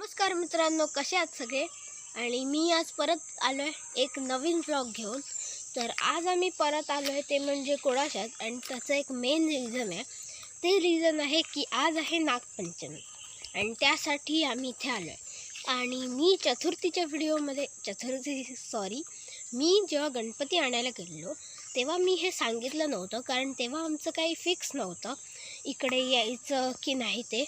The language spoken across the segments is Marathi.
नमस्कार मित्रांनो कसे आहात सगळे? आणि मी आज परत आलो आहे एक नवीन ब्लॉग घेऊन. तर आज आम्ही परत आलो आहे ते म्हणजे कोळाशात आणि त्याचं एक मेन रिझन आहे. ते रिझन आहे की आज आहे नागपंचमी आणि त्यासाठी आम्ही इथे आलो आहे आणि मी चतुर्थीच्या व्हिडिओमध्ये चतुर्थी सॉरी मी जेव्हा गणपती आणायला गेलो तेव्हा मी हे सांगितलं नव्हतं. कारण तेव्हा आमचं काही फिक्स नव्हतं इकडे यायचं की नाही ते.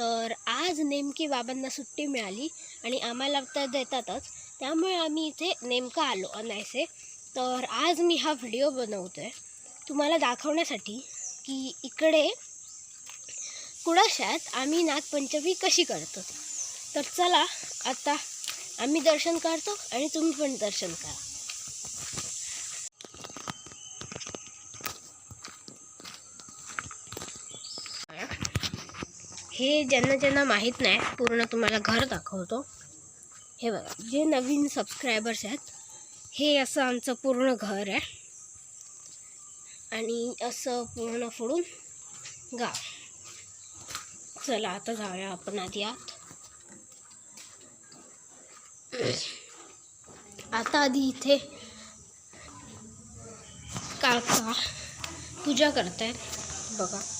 तर आज नेमकी बाबांना सुट्टी मिळाली आणि आम्हाला तर देतातच. त्यामुळे आम्ही इथे नेमकं आलो अनायसे. तर आज मी हा व्हिडिओ बनवतो आहे तुम्हाला दाखवण्यासाठी की इकडे कुडाशात आम्ही नागपंचमी कशी करतो. तर चला आता आम्ही दर्शन करतो आणि तुम्ही पण दर्शन करा. हे ज्यांना ज्यांना माहीत नाही पूर्ण तुम्हाला घर दाखवतो. हे बघा जे नवीन सबस्क्रायबर्स आहेत हे असं आमचं पूर्ण घर आहे. आणि असं पूर्ण फोडून गाव. चला आता जाऊया आपण आधी आत. आता आधी इथे काका पूजा करतायत. बघा.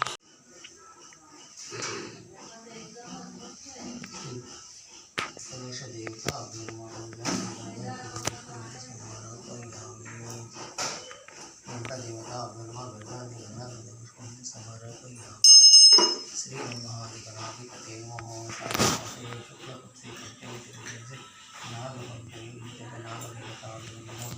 Um,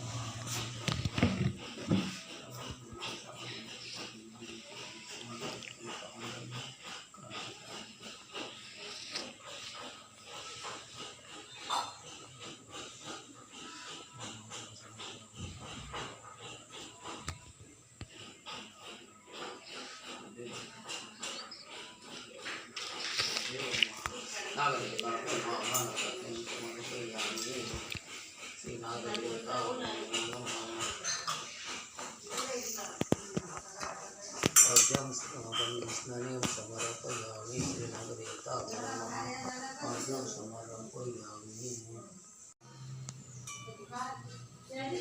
स्नान समारोपयामि श्रीनगरेता पाद्यं समारोपयामि Thank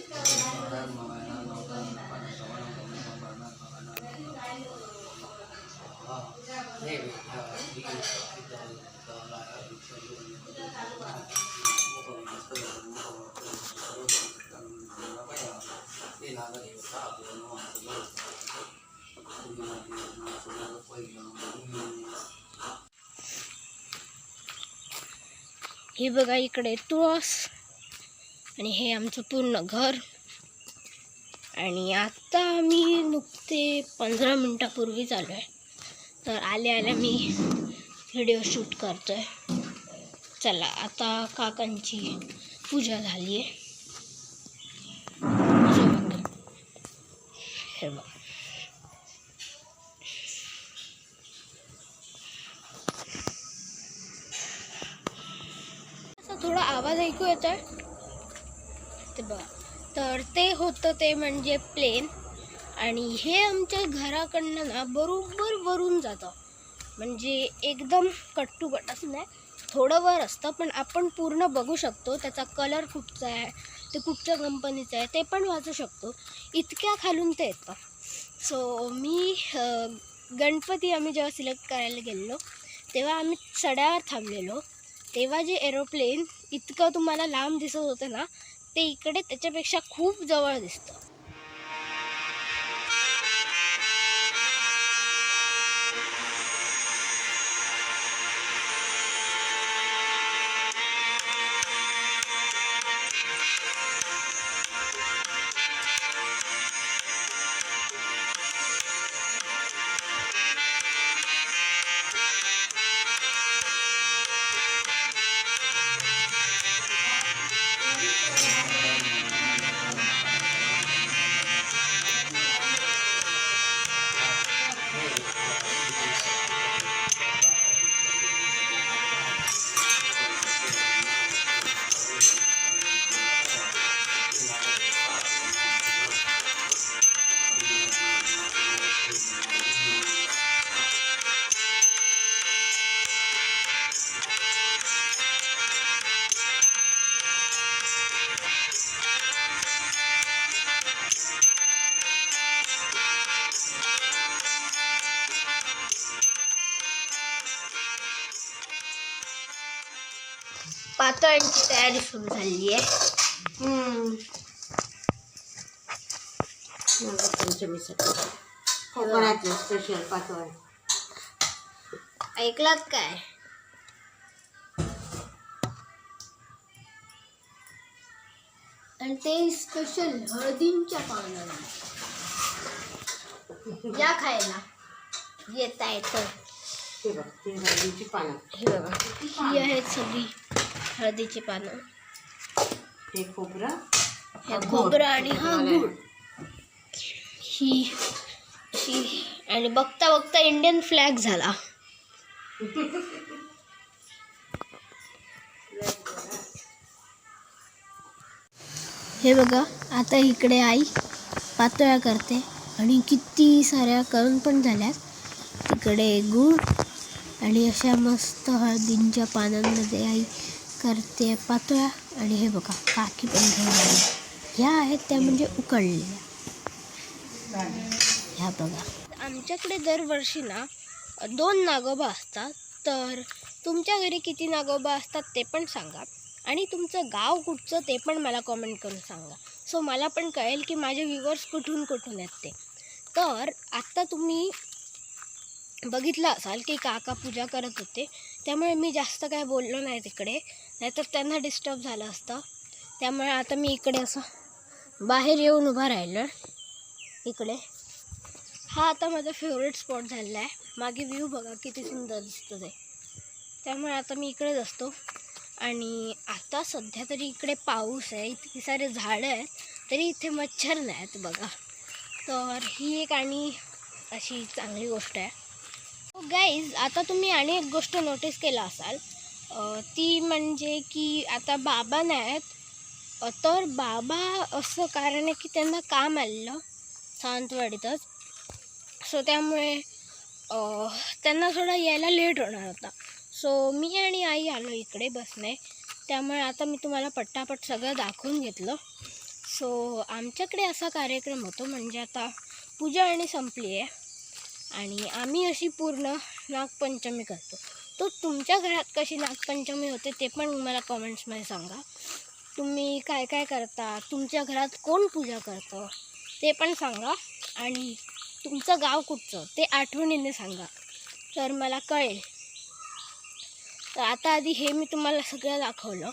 you. हे बघा इकडे तुळस आणि हे आमचं पूर्ण घर. आणि आता मी नुकते पंधरा मिनटापूर्वी चालू आहे तर आले आल्या मी व्हिडिओ शूट करतो आहे चला आता काकांची पूजा झाली आहे हे बघा. आवाज ऐकू येतोय ते बघा. तर ते होतं ते म्हणजे प्लेन आणि हे आमच्या घराकडनं ना बरोबर वरून जातं. म्हणजे एकदम कट टू कट असं नाही. थोडं वर असतं पण आपण पूर्ण बघू शकतो. त्याचा कलर कुठचा आहे ते कुठच्या कंपनीचं आहे ते पण वाचू शकतो. इतक्या खालून ते येतं. सो मी गणपती आम्ही जेव्हा सिलेक्ट करायला गेलेलो तेव्हा आम्ही सड्यावर थांबलेलो. तेव्हा जे एरोप्लेन इतकं तुम्हाला लांब दिसत होतं ना ते इकडे त्याच्यापेक्षा खूप जवळ दिसतं. पातळांची तयारी झाली आहे पंचमीसाठी कोकणातलं स्पेशल पातळ ऐकलात काय आणि ते स्पेशल हळदींच्या पानाला या खायला येता येतं बघ हे बघा ही आहेत सगळी हळदीची पानं. हे खोबरं. हे खोबरं आणि हा गुळ ही ही आणि बघता बघता इंडियन फ्लॅग झाला. हे बघा आता इकडे आई पातळ्या करते आणि किती साऱ्या करून पण झाल्यात. तिकडे गूळ आणि अशा मस्त हळदींच्या पानांमध्ये आई करते पातळ्या आणि हे बघा काकी पण घेऊन ह्या आहेत त्या म्हणजे उकळलेल्या ह्या बघा. आमच्याकडे दरवर्षी ना दोन नागोबा असतात. तर तुमच्या घरी किती नागोबा असतात ते पण सांगा. आणि तुमचं गाव कुठचं ते पण मला कॉमेंट करून सांगा. सो मला पण कळेल की माझे व्ह्युअर्स कुठून कुठून आहेत ते. तर आत्ता तुम्ही बघितलं असाल की काका पूजा करत होते. त्यामुळे मी जास्त काय बोललो नाही तिकडे. नाहीतर त्यांना डिस्टर्ब झालं असतं. त्यामुळे आता मी इकडे असं बाहेर येऊन उभा राहिलं इकडे. हा आता माझा फेवरेट स्पॉट झालेला आहे. मागे व्ह्यू बघा किती सुंदर दिसतं ते. त्यामुळे आता मी इकडेच असतो. आणि आता सध्या तरी इकडे पाऊस आहे. इतकी सारे झाडं आहेत. तरी इथे मच्छर नाही आहेत बघा. तर ही एक आणि अशी चांगली गोष्ट आहे. गाईज आता तुम्ही आणि एक गोष्ट नोटीस केला असाल. ती म्हणजे की आता बाबा नाही आहेत तर बाबा असं कारण आहे की त्यांना काम आलेलं सावंतवाडीतच. सो त्यामुळे त्यांना थोडा यायला लेट होणार होता. सो मी आणि आई आलो इकडे बसने. त्यामुळे आता मी तुम्हाला पट्टापट सगळं दाखवून घेतलं. सो आमच्याकडे असा कार्यक्रम होतो म्हणजे आता पूजा आणि संपली आहे. आणि आम्ही अशी पूर्ण नागपंचमी करतो. तो तुमच्या घरात कशी नागपंचमी होते ते पण मला कॉमेंट्समध्ये सांगा. तुम्ही काय काय करता? तुमच्या घरात कोण पूजा करतं? ते पण सांगा. आणि तुमचं गाव कुठचं? ते आठवणीने सांगा. तर मला कळेल. तर आता आधी हे मी तुम्हाला सगळं दाखवलं.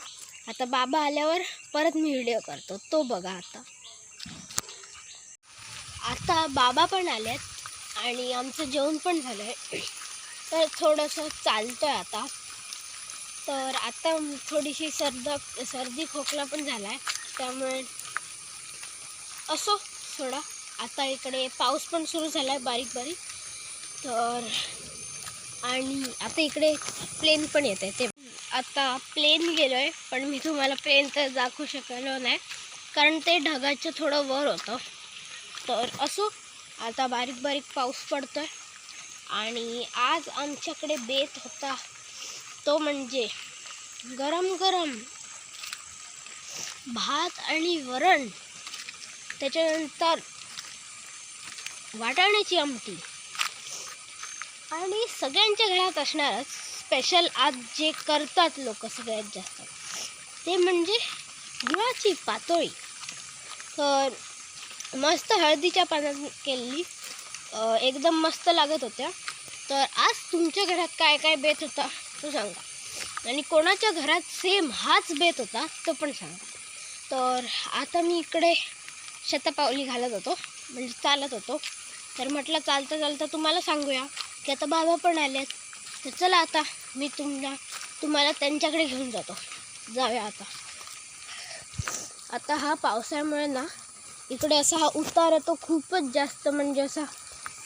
आता बाबा आल्यावर परत मी व्हिडिओ करतो. तो बघा आता. आता बाबा पण आलेत. आणि आमचं जेवण पण झालं आहे तर थोडंसं चालतं आहे आता. तर आता थोडीशी सर्द सर्दी खोकला पण झाला आहे त्यामुळे असो थोडा. आता इकडे पाऊस पण सुरू झाला आहे बारीक बारीक. तर आणि आता इकडे प्लेन पण येत आहे ते आता प्लेन गेलो आहे पण मी तुम्हाला प्लेन तर दाखवू शकलो नाही. कारण ते ढगाचं थोडं वर होतं. तर असो आता बारीक बारीक पाऊस पडतो आहे आणि आज आमच्याकडे बेत होता. तो म्हणजे गरम गरम भात आणि वरण. त्याच्यानंतर वाटाण्याची आमटी. आणि सगळ्यांच्या घरात असणारच स्पेशल आज जे करतात लोक सगळ्यात जास्त. ते म्हणजे गुळाची पातोळी. तर मस्त हळदीच्या पानात केलेली. एकदम मस्त लागत होत्या. तर आज तुमच्या घरात काय काय बेत होता तो सांगा. आणि कोणाच्या घरात सेम हाच बेत होता तो पण सांगा. तर आता मी इकडे शतपावली घालत होतो म्हणजे चालत होतो. तर म्हटलं चालता चालता तुम्हाला सांगूया की आता बाबा पण आलेत. तर चला आता मी तुम्हाला तुम्हाला त्यांच्याकडे घेऊन जातो. जाऊया आता. आता हा पावसाळ्यामुळे ना इकडे असा हा उतार येतो तो खूपच जास्त म्हणजे असा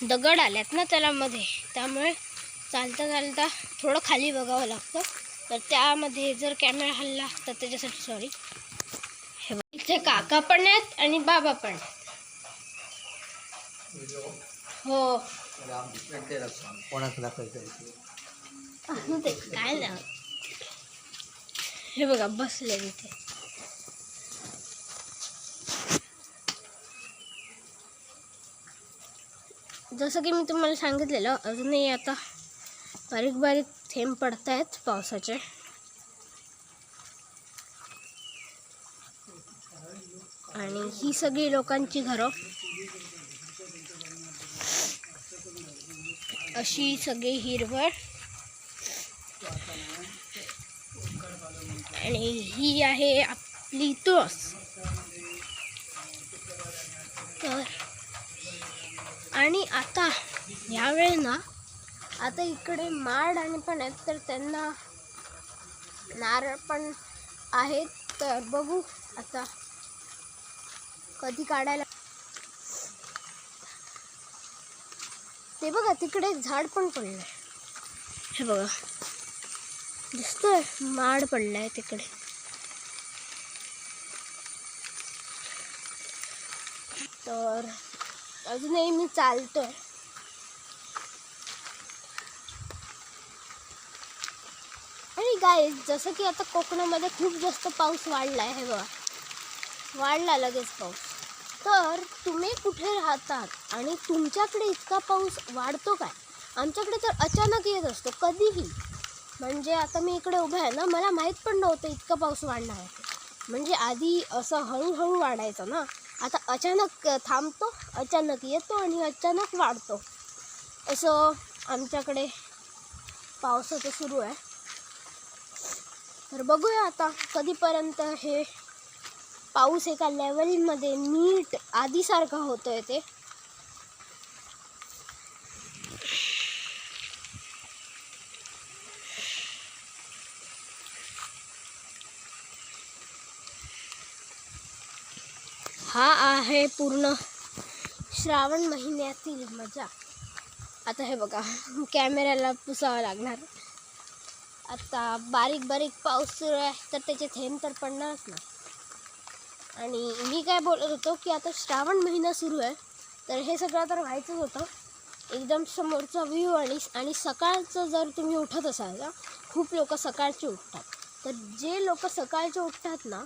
दगड आल्यात ना त्याला मध्ये त्यामुळे चालता चालता थोडं खाली बघावं लागतं. तर त्यामध्ये जर कॅमेरा हल्ला तर त्याच्यासाठी सॉरी हे. इथे काका पण आहेत आणि बाबा पण हो. असू दे, काय नाही हे बघा बसले तिथे जसं की मी तुम्हाला सांगितलेलं अजूनही आता बारीक बारीक थेंब पडत आहेत पावसाचे. आणि ही सगळी लोकांची घरं. अशी सगळी हिरवळ. आणि ही आहे आपली तुळस. तर आणि आता यावेळी ना आता इकडे माड आणि पण आहेत तर त्यांना नारळ पण आहेत. तर बघू आता कधी काढायला ते बघा तिकडे एक झाड पण पडलं आहे हे बघा दिसतोय माड पडलाय तिकडे. तर अजूनही मी चालतोय. आणि काय जसं की आता कोकणामध्ये खूप जास्त पाऊस वाढला आहे बघा. वाढला लगेच पाऊस. तर तुम्ही कुठे राहतात आणि तुमच्याकडे इतका पाऊस वाढतो काय? आमच्याकडे तर अचानक येत असतो कधीही. म्हणजे आता मी इकडे उभा आहे ना मला माहीत पण नव्हतं इतका पाऊस वाढणार आहे. म्हणजे आधी असं हळूहळू वाढायचं ना. आता अचानक थांबतो अचानक येतो आणि अचानक वाढतो. असं आमच्याकडे पावसाचं सुरू आहे. तर बघूया आता कधीपर्यंत हे पाऊस एका लेवलमध्ये नीट आधीसारखा होतो आहे ते हा आहे पूर्ण श्रावण महिन्यातील मजा. आता हे बघा कॅमेऱ्याला पुसावं लागणार. आता बारीक बारीक पाऊस सुरू आहे तर त्याचे थेंब तर पडणारच ना. आणि मी काय बोलत होतो की आता श्रावण महिना सुरू आहे तर हे सगळं तर व्हायचंच होतं. एकदम समोरचा व्ह्यू आणि आणि सकाळचं जर तुम्ही उठत असाल ना खूप लोक सकाळचे उठतात. तर जे लोक सकाळचे उठतात ना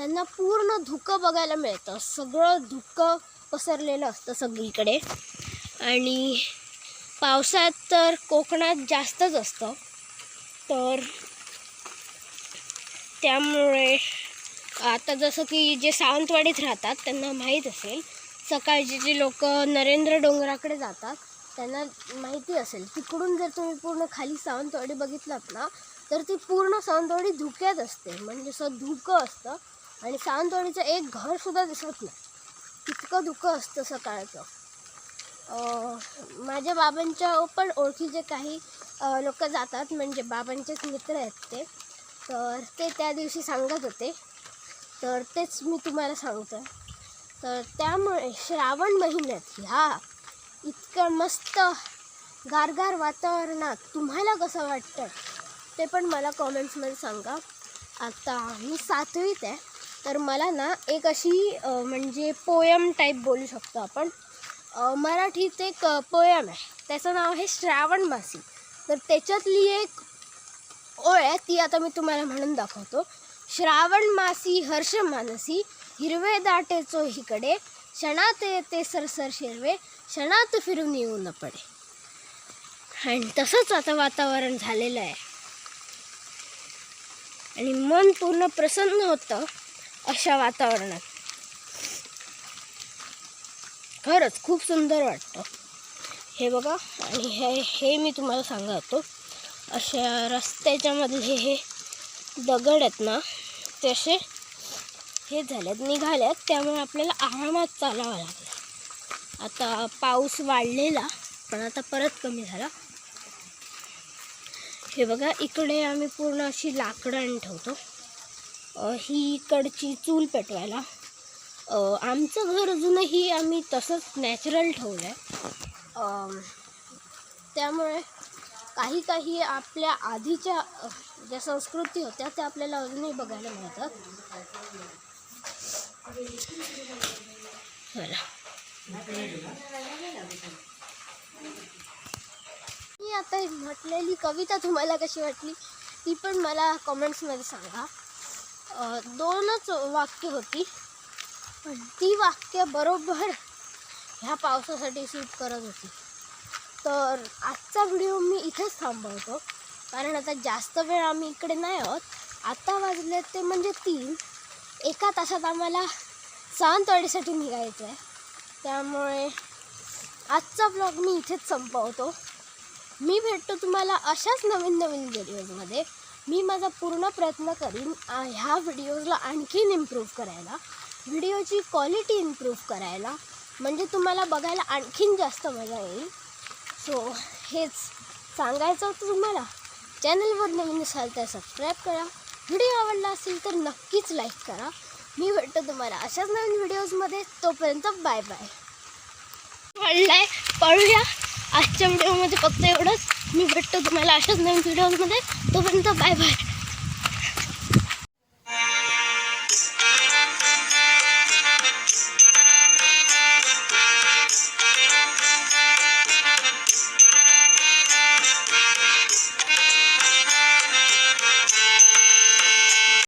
त्यांना पूर्ण धुकं बघायला मिळतं. सगळं धुकं पसरलेलं असतं सगळीकडे. आणि पावसात तर कोकणात जास्तच असतं. तर त्यामुळे आता जसं की जे सावंतवाडीत राहतात त्यांना माहीत असेल. सकाळचे जे लोक नरेंद्र डोंगराकडे जातात त्यांना माहिती असेल तिकडून जर तुम्ही पूर्ण खाली सावंतवाडी बघितलात ना तर ती पूर्ण सावंतवाडी धुक्यात असते. म्हणजे असं धुकं असतं. आणि सावंतवाडीचं एक घरसुद्धा दिसत नाही. इतकं धुकं असतं सकाळचं. माझ्या बाबांच्या पण ओळखीचे काही लोक जातात म्हणजे बाबांचेच मित्र आहेत ते. तर ते त्या दिवशी सांगत होते. तर तेच मी तुम्हाला सांगतो. आहे तर त्यामुळे श्रावण महिन्यात ह्या इतकं मस्त गारगार वातावरणात तुम्हाला कसं वाटतं? ते पण मला कॉमेंट्समध्ये सांगा. आता मी सातवीत आहे. तर मला ना एक अशी म्हणजे पोयम टाईप बोलू शकतो आपण. मराठीत एक पोयम आहे. त्याचं नाव आहे श्रावण मासी. तर त्याच्यातली एक ओळ आहे ती आता मी तुम्हाला म्हणून दाखवतो. श्रावण मासी हर्ष मानसी हिरवे दाटे चोहीकडे क्षणात येते सरसर शिरवे क्षणात फिरून येऊ न पडे आणि तसंच आता वातावरण झालेलं आहे. आणि मन पूर्ण प्रसन्न होतं. अशा वातावरणात. खरंच खूप सुंदर वाटतं. हे बघा आणि हे हे मी तुम्हाला सांगतो. अशा रस्त्याच्या मधले हे दगड आहेत ना ते असे हे झालेत निघाल्यात त्यामुळे आपल्याला आरामात चालावं लागलं. आता पाऊस वाढलेला पण आता परत कमी झाला. हे बघा इकडे आम्ही पूर्ण अशी लाकडं ठेवतो. ही इकडची चूल पेटवायला. आमचं घर अजूनही आम्ही तसंच नॅचरल ठेवलं आहे त्यामुळे काही काही आपल्या आधीच्या ज्या संस्कृती होत्या त्या आपल्याला अजूनही बघायला मिळतात. मी आता म्हटलेली कविता तुम्हाला कशी वाटली ती पण मला कॉमेंट्समध्ये सांगा. दोनच वाक्य होती. पण ती वाक्य बरोबर ह्या पावसासाठी सूट करत होती. तर आजचा व्हिडिओ मी इथेच थांबवतो. कारण आता जास्त वेळ आम्ही इकडे नाही आहोत. आता वाजले ते म्हणजे तीन. एका तासात आम्हाला सावंतवाडीसाठी निघायचं आहे. त्यामुळे आजचा ब्लॉग मी इथेच संपवतो. मी भेटतो तुम्हाला अशाच नवीन नवीन व्हिडिओजमध्ये मी माझा पूर्ण प्रयत्न करीन ह्या व्हिडिओजला आणखीन इम्प्रूव्ह करायला व्हिडिओची क्वालिटी इम्प्रूव्ह करायला. म्हणजे तुम्हाला बघायला आणखीन जास्त मजा येईल. सो हेच सांगायचं होतं तुम्हाला. चॅनलवर नवीन असाल तर सबस्क्राईब करा. व्हिडिओ आवडला असेल तर नक्कीच लाईक करा. मी भेटतो तुम्हाला अशाच नवीन व्हिडिओजमध्ये तोपर्यंत बाय बाय वाढलाय पळूया. आजच्या व्हिडिओमध्ये फक्त एवढंच. मी भेटतो तुम्हाला अशाच नवीन व्हिडिओमध्ये तोपर्यंत बाय बाय